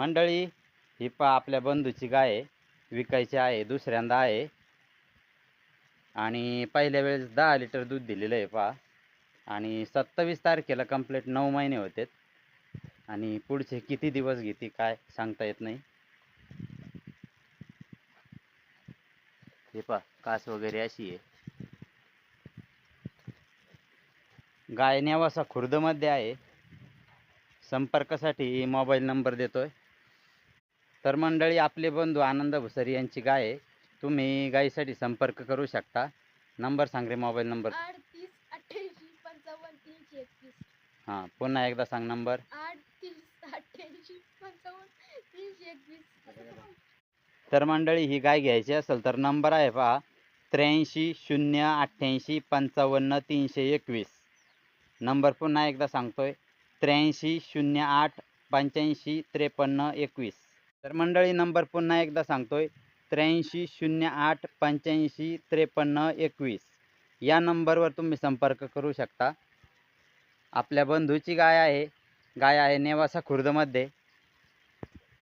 मंडळी ही पा आपल्या बंधूची गाय आहे. विकायची आहे दुसऱ्यांदा आहे. आणि पहिल्या वेळेस दहा लिटर दूध दिलेलं आहे पा आणि सत्तावीस तारखेला कंप्लीट नऊ महिने होते आणि पुढचे किती दिवस घेते काय सांगता येत नाही. हे पा कास वगैरे अशी आहे. गाय नेवासा खुर्दमध्ये आहे. संपर्कासाठी मोबाईल नंबर देतोय. तर मंडळी आपले बंधू आनंद भुसरी यांची गाय आहे. तुम्ही गायीसाठी संपर्क करू शकता. नंबर सांग रे मोबाईल नंबर. अडतीस अठ्ठ्याऐंशी पंचावन्न तीनशे एकवीस हां पुन्हा एकदा सांग नंबर. अडतीस अठ्ठ्याऐंशी पंचावन्न तीनशे एकवीस. तर मंडळी ही गाय घ्यायची असेल तर नंबर आहे पहा. त्र्याऐंशी शून्य अठ्ठ्याऐंशी पंचावन्न तीनशे एकवीस. नंबर पुन्हा एकदा सांगतोय. त्र्याऐंशी शून्य आठ पंच्याऐंशी त्रेपन्न एकवीस. तर मंडळी नंबर पुन्हा एकदा सांगतोय. त्र्याऐंशी शून्य आठ पंच्याऐंशी त्रेपन्न एकवीस. या नंबरवर तुम्ही संपर्क करू शकता. आपल्या बंधूची गाय आहे. गाय आहे नेवासा खुर्दमध्ये